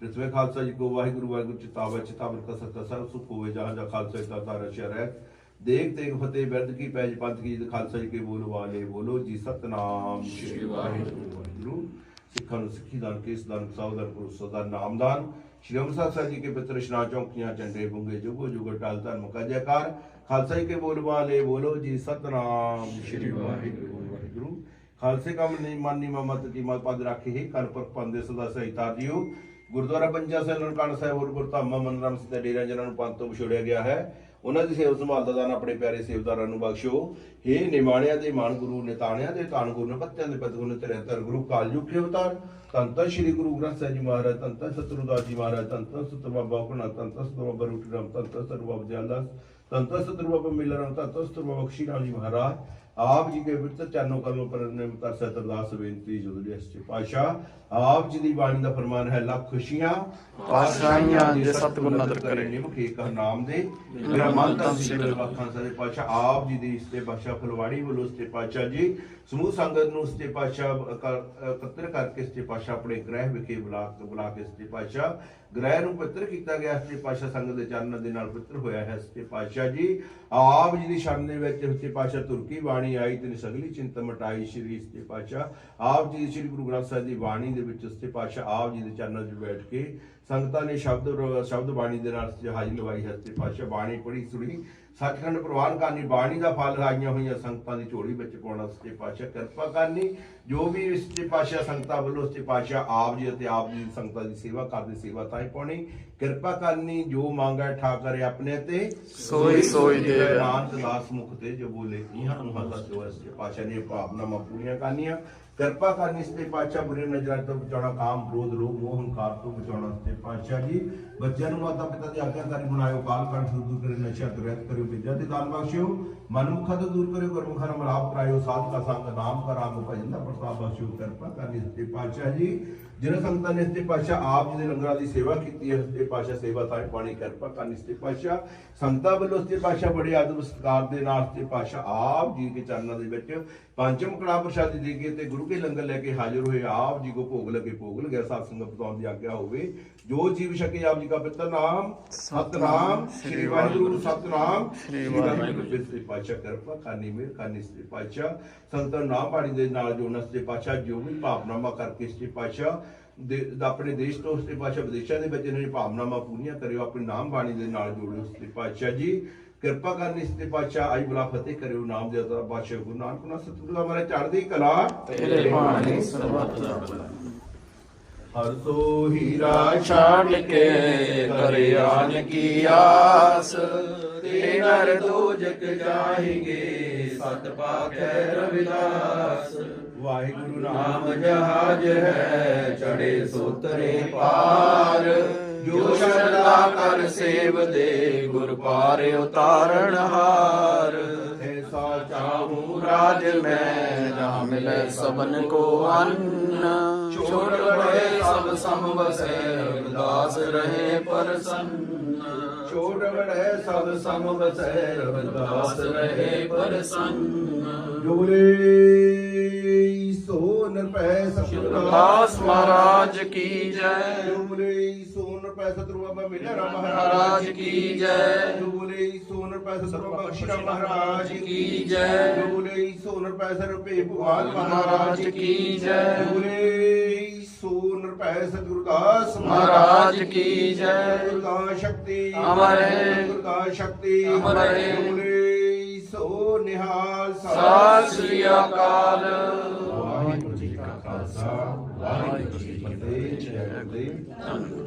ਪ੍ਰਥਮੇ ਖਾਲਸਾ ਜੀ ਕੋ ਵਾਹਿਗੁਰੂ ਵਾਹਿਗੁਰੂ ਚਿਤਾਵੇ ਚਿਤਾਵਰ ਕਾ ਸਤਿ ਸੁਖ ਹੋਵੇ, ਜਹਾਂ ਜਹਾਂ ਖਾਲਸਾ ਜੀ ਦਾ ਰਚਿਆ ਰਹਿ ਦੇਖ ਤੇਗ ਫਤਿਹ ਬਿਰਦ ਕੀ ਪੈਜ ਪੰਥ ਕੀ ਖਾਲਸਾ ਜੀ ਕੇ ਬੋਲ ਵਾਲੇ ਬੋਲੋ ਜੀ, ਸਤਨਾਮ ਸ੍ਰੀ ਵਾਹਿਗੁਰੂ ਸਿੱਖਾਂ ਨੂੰ ਸਿੱਖੀ ਦਾਨ, ਕੇਸ ਦਾਨ ਸਾਵ ਦਾਨ ਗੁਰੂ ਸਦਾ ਨਾਮਦਾਨ। ਸ਼੍ਰੀ ਅੰਮ੍ਰਿਤਸਰ ਸਾਹਿਬ ਜੀ ਕੇ ਪਿਤਰ ਇਸ਼ਨਾਨ ਚੌਂਕੀਆਂ ਚੰਡੇ ਬੁੰਗੇ ਜੁਗੋ ਜੁਗ ਟਾਲ ਧਰਮ ਕਾ ਜੈਕਾਰ। ਖਾਲਸਾ ਜੀ ਕੇ ਬੋਲ ਬਾਲੇ ਬੋਲੋ ਜੀ, ਸਤਨਾਮ ਸ਼੍ਰੀ ਵਾਹਿਗੁਰੂ ਵਾਹਿਗੁਰੂ। ਖਾਲਸੇ ਕਮ ਨਹੀਂ ਮਾਨੀ ਮਮਤ ਕੀ ਮਤ ਪਦ ਰੱਖੇ ਕਰ ਪਰ ਪੰਦੇ ਸਦਾ ਸਹਿਤਾ ਦਿਓ। ਗੁਰਦੁਆਰਾ ਪੰਜਾ ਸਾਹਿਬ ਨਨਕਾਣਾ ਸਾਹਿਬ, ਹੋਰ ਗੁਰਧਾਮਾ ਮੰਦਰਾਂ ਸਤੇ ਡੇਰਾ ਜਿਹਨਾਂ ਨੂੰ ਪੰਥ ਤੋਂ ਵਿਛੋੜਿਆ ਗਿਆ ਹੈ। ਉਹਨਾਂ ਦੀ ਸੇਵਾ ਸੰਭਾਲ ਦਾ ਦਾਨ ਆਪਣੇ ਪਿਆਰੇ ਸੇਵਦਾਰਾਂ ਨੂੰ ਬਖਸ਼ੋ। ਹੇ ਨਿਮਾਣਿਆਂ ਦੇ ਮਾਨ ਗੁਰੂ, ਨਿਤਾਣਿਆਂ ਦੇ ਤਾਨ ਗੁਰੂ ਨੇ ਦੇ ਪਤ ਤੇਰੇ ਅੰਤਰ ਗੁਰੂ ਕਾਲਯੁਗ ਕੇ ਅਵਤਾਰ। ਤੰਤਾ ਸ੍ਰੀ ਗੁਰੂ ਗ੍ਰੰਥ ਸਾਹਿਬ ਜੀ ਮਹਾਰਾਜ ਤੰਤਾ ਸਤਿਗੁਰਦਾਸ ਜੀ ਮਹਾਰਾਜ ਤੰਤਾ ਸਤਿ ਬਾਬਾ ਆਪਣਾ ਤੰਤਾ ਸਤਿ ਬਾਬਾ ਰੂਟ ਰਾਮ ਤੰਤਾ ਬਾਬਾ ਜਲਦਾਸ ਤੰਤਾ ਸਤਿ ਬਾਬਾ ਮਿਲਰਾਮ ਤੰਤਾ ਸਤਿ ਬਾਬਾ ਬਖਸ਼ੀ ਰਾਮ ਜੀ ਮਹਾਰਾਜ। ਆਪ ਜੀ ਕੇ ਵਿਰਤ ਚਰਨੋਂ ਕਰਮੋਂ ਪਰ ਨੇ ਮਤਰ ਅਰਦਾਸ ਬੇਨਤੀ ਜੁਦੜੀ ਅਸਚੇ ਪਾਸ਼ਾ ਆਪ ਜੀ ਦੀ ਬਾਣੀ ਦਾ ਫਰਮਾਨ ਹੈ ਲੱਖ ਖੁਸ਼ੀਆਂ ਪਾਤਸ਼ਾਹੀਆਂ ਜੇ ਸਤਿਗੁਰ ਨਦਰ ਕਰੇ। ਨਿਮਖੇ ਕਾ ਨਾਮ ਦੇ ਮੇਰਾ ਮਨ ਤਨ ਸਿਰ ਵਖਾਂ ਸਾਰੇ ਪਾਸ਼ਾ ਆਪ ਜੀ ਦੀ ਇਸਤੇ ਪਾਸ਼ਾ ਫੁਲਵਾੜੀ ਵੱਲੋਂ ਇਸਤੇ ਪਾਸ਼ਾ ਜੀ ਸਮੂਹ ਸੰਗਤ ਨੂੰ ਇਸਤੇ ਪਾਸ਼ਾ ਇਕੱਤਰ ਕਰਕੇ ਇਸਤੇ ਪਾਸ਼ਾ ਆਪਣੇ ਗ੍ਰਹਿ ਵਿਖੇ ਬੁਲਾ ਬੁਲਾ ਕੇ ਇਸਤੇ ਪਾਸ਼ਾ ਗ੍ਰਹਿ ਨੂੰ ਪਵਿੱਤਰ ਕੀਤਾ ਗਿਆ ਇਸਤੇ ਪਾਸ਼ਾ ਸੰਗਤ ਦੇ ਚਰਨਾਂ ਦੇ ਨਾਲ ਪਵਿੱਤਰ ਹੋਇਆ ਹੈ ਇਸਤੇ ਪਾਸ਼ਾ ਜੀ। ਆਪ ਜੀ ਦੀ ਸ਼ਰਨ ਦੇ ਵਿੱਚ ਇਸਤੇ ਪਾਸ਼ਾ ਤੁਰਕੀ ਬਾਣੀ ਆਈ ਤੇ ਸਗਲੀ ਚਿੰਤਾ ਮਟਾਈ ਸ਼੍ਰੀ ਇਸਤੇ ਪਾਸ਼ਾ ਆਪ ਜੀ ਦੀ ਸ੍ਰੀ ਗੁਰੂ ਗ੍ਰੰਥ ਸਾਹਿਬ ਦੀ ਬਾਣੀ ਦੇ ਵਿੱਚ ਇਸਤੇ ਪਾਤਸ਼ਾਹ ਆਪ ਜੀ ਦੇ ਚਰਨਾਂ 'ਚ ਬੈਠ ਕੇ ਸੰਗਤਾਂ ਨੇ ਸ਼ਬਦ ਸ਼ਬਦ ਬਾਣੀ ਦੇ ਨਾਲ ਹਾਜ਼ਰੀ ਲਵਾਈ ਹੈ ਤੇ ਪਾਸ਼ਾ ਬਾਣੀ ਪੜ੍ਹੀ, ਸੁਣੀ ਸੱਚਖੰਡ ਪ੍ਰਵਾਨ ਕਰਨੀ ਬਾਣੀ ਦਾ ਫਲ ਆਈਆਂ ਹੋਈਆਂ ਸੰਗਤਾਂ ਦੀ ਝੋਲੀ ਵਿੱਚ ਪਾਉਣਾ ਸੱਚੇ ਪਾਸ਼ਾ ਕਿਰਪਾ ਕਰਨੀ। ਜੋ ਵੀ ਇਸ ਤੇ ਪਾਸ਼ਾ ਸੰਗਤਾਂ ਵੱਲੋਂ ਸੱਚੇ ਪਾਸ਼ਾ ਆਪ ਜੀ ਅਤੇ ਆਪ ਜੀ ਸੰਗਤਾਂ ਦੀ ਸੇਵਾ ਕਰਦੇ ਸੇਵਾ ਤਾਂ ਹੀ ਪਾਉਣੀ। ਕਿਰਪਾ ਕਰਨੀ ਜੋ ਮੰਗਾ ਠਾਕਰੇ ਆਪਣੇ ਤੇ। ਸੋਈ ਸੋਈ ਦੇ। ਨਾਨਕ ਦਾਸ ਮੁਖ ਤੇ ਜੋ ਬੋਲੇ ਇਹਾਂ ਨੂੰ ਹੱਥ ਜੋ ਸੱਚੇ ਪਾਸ਼ਾ ਨੇ ਭਾਵਨਾਵਾਂ ਪੂਰੀਆਂ ਕਰਨੀਆਂ। ਕਿਰਪਾ ਕਰਨੀ ਸੱਚੇ ਪਾਸ਼ਾ ਬੁਰੇ ਨਜ਼ਰਾਂ ਤੋਂ ਬਚਾਉਣਾ, ਕਾਮ ਕ੍ਰੋਧ ਲੋਭ, ਮੋਹ, ਹੰਕਾਰ ਤੋਂ ਬਚਾਉਣਾ ਸੱਚੇ ਪਾਸ਼ਾ ਜੀ। ਬੱਚਿਆਂ ਨੂੰ ਮਾਤਾ ਪਿਤਾ ਦੀ ਆਗਿਆਕਾਰੀ ਬਣਾਇਓ, ਕਾਲ ਕੰਠ ਤੋਂ ਦੂਰ ਕਰੇ ਨਸ਼ਾ ਤੋਂ ਕਰਿਓ ਵਿਦਿਆ ਤੇ ਦਾਨ ਬਖਸ਼ਿਓ ਮਨੁੱਖਾਂ ਤੋਂ ਦੂਰ ਕਰਿਓ ਗੁਰਮੁਖਾਂ ਨਾਲ ਮਲਾਪ ਕਰਾਇਓ ਸਾਧ ਸੰਗ ਨਾਮ ਕਾ ਭਜਨ ਦਾ ਪ੍ਰਤਾਪ ਬਖਸ਼ਿਓ, ਕਿਰਪਾ ਕਰਨੀ ਸੱਚੇ ਪਾਸ਼ਾ ਜੀ। ਜਿਹਨਾਂ ਸੰਗਤਾਂ ਨੇ ਸੱਚੇ ਪਾਤਸ਼ਾਹ ਆਪ ਜੀ ਦੇ ਲੰਗਰਾਂ ਦੀ ਸੇਵਾ ਕੀਤੀ ਹੈ ਸੱਚੇ ਪਾਤਸ਼ਾਹ ਸੇਵਾ ਤਾਂ ਪਾਣੀ ਕਿਰਪਾ ਕਰਨੀ ਸੱਚੇ ਪਾਸ਼ਾ ਸੰਗਤਾਂ ਵੱਲੋਂ ਸੱਚੇ ਪਾਸ਼ਾ ਬੜੇ ਆਦਰ ਸਤਿਕਾਰ ਦੇ ਨਾਲ ਸੱਚੇ ਪਾਸ਼ਾ ਆਪ ਜੀ ਦੇ ਚਰਨਾਂ ਦੇ ਵਿੱਚ ਪੰਚਮ ਕੜਾ ਪ੍ਰਸ਼ਾਦੀ ਦੇ ਕੇ ਤੇ ਗੁਰੂ ਕੇ ਲੰਗਰ ਲੈ ਕੇ ਹਾਜ਼ਰ ਹੋਏ ਆਪ ਜੀ ਕੋ ਭੋਗ ਲਗੇ ਭੋਗ ਲਗੇ ਸਾਧ ਸੰਗਤ ਬਤਾਉਣ ਦੀ ਆਗਿਆ ਹੋਵੇ। ਜੋ ਜੀਵ ਛਕੇ ਆਪ ਜੀ ਦਾ ਪਿੱਤਰ ਨਾਮ ਸਤਨਾਮ ਸ੍ਰੀ ਵਾਹਿਗੁਰੂ ਸਤਨਾਮ। ਸ੍ਰੀ ਵਾਹਿਗੁਰੂ। ਸ੍ਰੀ ਪਾਤਸ਼ਾਹ ਕਿਰਪਾ ਕਰਨੀ ਮੇਰ ਕਰਨੀ ਸ੍ਰੀ ਪਾਤਸ਼ਾਹ। ਸੰਤਨ ਨਾਮ ਬਾਣੀ ਦੇ ਨਾਲ ਜੋੜਨਾ ਸ੍ਰੀ ਪਾਤਸ਼ਾਹ ਜੋ ਵੀ ਭਾਵਨਾਮਾ ਕਰਕੇ ਸ੍ਰੀ ਪਾਤਸ਼ਾਹ ਦੇ ਆਪਣੇ ਦੇਸ਼ ਤੋਂ ਸ੍ਰੀ ਪਾਤਸ਼ਾਹ ਵਿਦੇਸ਼ਾਂ ਦੇ ਵਿੱਚ ਇਹਨਾਂ ਦੀ ਭਾਵਨਾਮਾ ਪੂਰੀਆਂ ਕਰਿਓ ਆਪਣੀ ਨਾਮ ਬਾਣੀ ਦੇ ਨਾਲ ਜੋੜਿਓ ਸ੍ਰੀ ਪਾਤਸ਼ਾਹ ਜੀ। ਕਿਰਪਾ ਕਰਨੀ ਸ੍ਰੀ ਪਾਤਸ਼ਾਹ ਆਈ ਬਲਾ ਫਤਿਹ ਕਰਿਓ ਨਾਮ ਦੇ ਅਤਰ ਪਾਤਸ਼ਾਹ ਗੁਰੂ ਨਾਨਕ ਨਾਮ ਸਤਿਗੁਰੂ ਮਾਰੇ ਚੜ੍ਹਦੀ ਕਲਾ ਤੇਰੇ ਬਾਣੀ ਸਰਬੱਤ ਦਾ ਭਲਾ ਹਰ ਸੋ ਹੀਰਾ ਛਾੜ ਕੇ ਕਰਿਆਨ ਕੀ ਆਸ। ਤੇ ਨਰ ਦੋਜਕ ਜਾਹਿਗੇ ਸਤ ਪਾਖੈ ਰਵਿਦਾਸ। ਵਾਹਿਗੁਰੂ ਨਾਮ ਜਹਾਜ ਹੈ ਚੜੇ ਸੋਤਰੇ ਪਾਰ। ਜੋ ਸ਼ਰਦਾ ਕਰ ਸੇਵ ਦੇ ਗੁਰ ਪਾਰ ਉਤਾਰਨ ਹਾਰ। ਐਸਾ ਚਾਹੂੰ ਰਾਜ ਮੈਂ ਨਾ ਮਿਲੇ ਸਬਨ ਕੋ ਅੰਨ। ਛੋੜ ਬੜੇ ਸਭ ਸਮ ਵਸੈ ਰਵਿਦਾਸ ਰਹੇ ਪ੍ਰਸੰਨ। ਛੋੜ ਬੜੇ ਸਭ ਸਮ ਵਸੈ ਰਵਿਦਾਸ ਰਹੇ ਪ੍ਰਸੰਨ ਜੁਗਲੇ ਸੋ ਨਰਪੈ ਸਤਿਗੁਰੂ। ਦਾਸ ਮਹਾਰਾਜ ਕੀ ਜੈ। ਜੁਗਲੇ ਸੋ ਨਰਪੈ ਸਤਿਗੁਰੂ ਬਾਬਾ ਮਿਲਿਆ ਰਾਮ ਮਹਾਰਾਜ ਕੀ ਜੈ। ਜੁਗਲੇ ਸੋ ਨਰਪੈ ਸਤਿਗੁਰੂ ਬਾਬਾ ਸ਼੍ਰੀ ਮਹਾਰਾਜ ਕੀ ਜੈ। ਜੁਗਲੇ ਸੋ ਨਰਪੈ ਸਰਪੇ ਭਗਵਾਨ ਮਹਾਰਾਜ ਕੀ ਜੈ। ਜੁਗਲੇ ਸੋ ਨਿਰਭੈ ਸਤਿਗੁਰਦਾਸ ਮਹਾਰਾਜ ਕੀ ਜੈ। ਗੁਰਦਾਸ ਸ਼ਕਤੀ। ਅਮਰੇ। ਗੁਰਦਾਸ ਸ਼ਕਤੀ। ਅਮਰੇ। ਬੋਲੇ ਸੋ ਨਿਹਾਲ ਸਤਿ ਸ੍ਰੀ ਅਕਾਲ। ਵਾਹਿਗੁਰੂ ਜੀ ਕਾ ਖਾਲਸਾ। ਵਾਹਿਗੁਰੂ ਜੀ ਕੀ ਫਤਿਹ। ਜੈ ਗੁਰਦੇਵ। ਧੰਨਵਾਦ